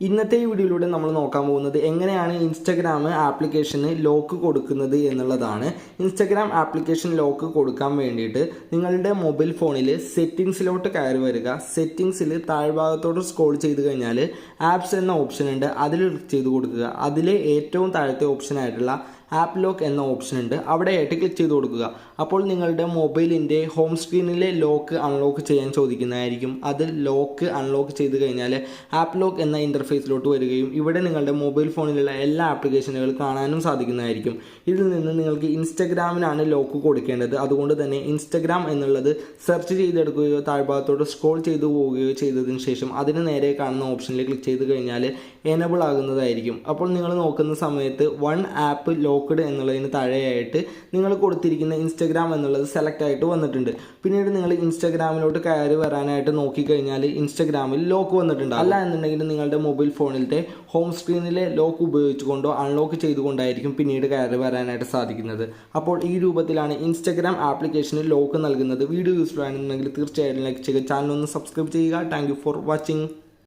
ഇന്നത്തെ ഈ വീഡിയോയിലൂടെ നമ്മൾ നോക്കാൻ പോകുന്നത് എങ്ങനെയാണ് ഇൻസ്റ്റഗ്രാം ആപ്ലിക്കേഷന് ലോക്ക് കൊടുക്കുന്നത് എന്നുള്ളതാണ്. ഇൻസ്റ്റഗ്രാം ആപ്ലിക്കേഷൻ ലോക്ക് കൊടുക്കാൻ വേണ്ടിയിട്ട് നിങ്ങളുടെ മൊബൈൽ ഫോണിൽ സെറ്റിങ്സിലോട്ട് കയറി വരിക. സെറ്റിങ്സിൽ താഴ്ഭാഗത്തോട്ട് സ്ക്രോൾ ചെയ്ത് കഴിഞ്ഞാൽ ആപ്സ് എന്ന ഓപ്ഷൻ ഉണ്ട്. അതിൽ ക്ലിക്ക് ചെയ്ത് കൊടുക്കുക. അതിൽ ഏറ്റവും താഴത്തെ ഓപ്ഷൻ ആയിട്ടുള്ള ആപ്പ് ലോക്ക് എന്ന ഓപ്ഷൻ ഉണ്ട്. അവിടെ അവിടെയായിട്ട് ക്ലിക്ക് ചെയ്ത് കൊടുക്കുക. അപ്പോൾ നിങ്ങളുടെ മൊബൈലിന്റെ ഹോം സ്ക്രീനിലെ ലോക്ക് അൺലോക്ക് ചെയ്യാൻ ചോദിക്കുന്നതായിരിക്കും. അത് ലോക്ക് അൺലോക്ക് ചെയ്ത് കഴിഞ്ഞാൽ ആപ്പ് ലോക്ക് എന്ന ഇന്റർഫേസിലോട്ട് വരികയും ഇവിടെ നിങ്ങളുടെ മൊബൈൽ ഫോണിലുള്ള എല്ലാ ആപ്ലിക്കേഷനുകൾ കാണാനും സാധിക്കുന്നതായിരിക്കും. ഇതിൽ നിന്ന് നിങ്ങൾക്ക് ഇൻസ്റ്റഗ്രാമിനാണ് ലോക്ക് കൊടുക്കേണ്ടത്. അതുകൊണ്ട് തന്നെ ഇൻസ്റ്റഗ്രാം എന്നുള്ളത് സെർച്ച് ചെയ്തെടുക്കുകയോ താഴ്ഭാഗത്തോട്ട് സ്ക്രോൾ ചെയ്തു പോവുകയോ ചെയ്തതിന് ശേഷം അതിന് നേരെ കാണുന്ന ഓപ്ഷനിൽ ക്ലിക്ക് ചെയ്ത് കഴിഞ്ഞാൽ എനബിൾ ആകുന്നതായിരിക്കും. അപ്പോൾ നിങ്ങൾ നോക്കുന്ന സമയത്ത് വൺ ആപ്പ് ലോക്ക്ഡ് എന്നുള്ളതിന് താഴെയായിട്ട് നിങ്ങൾ കൊടുത്തിരിക്കുന്ന ഇൻസ്റ്റഗ്രാം എന്നുള്ളത് സെലക്ട് ആയിട്ട് വന്നിട്ടുണ്ട്. പിന്നീട് നിങ്ങൾ ഇൻസ്റ്റഗ്രാമിലോട്ട് കയറി വരാനായിട്ട് നോക്കിക്കഴിഞ്ഞാൽ ഇൻസ്റ്റഗ്രാമിൽ ലോക്ക് വന്നിട്ടുണ്ട് അല്ല എന്നുണ്ടെങ്കിൽ നിങ്ങളുടെ മൊബൈൽ ഫോണിലത്തെ ഹോം സ്ക്രീനിലെ ലോക്ക് ഉപയോഗിച്ചുകൊണ്ടോ അൺലോക്ക് ചെയ്തുകൊണ്ടായിരിക്കും പിന്നീട് കയറി വരാനായിട്ട് സാധിക്കുന്നത്. അപ്പോൾ ഈ രൂപത്തിലാണ് ഇൻസ്റ്റഗ്രാം ആപ്ലിക്കേഷന് ലോക്ക് നൽകുന്നത്. വീഡിയോ യൂസ്ഫുൾ ആണെന്നുണ്ടെങ്കിൽ തീർച്ചയായിട്ടും ലൈക്ക് ചെയ്യുക. ചാനൽ ഒന്ന് സബ്സ്ക്രൈബ് ചെയ്യുക. Thank for watching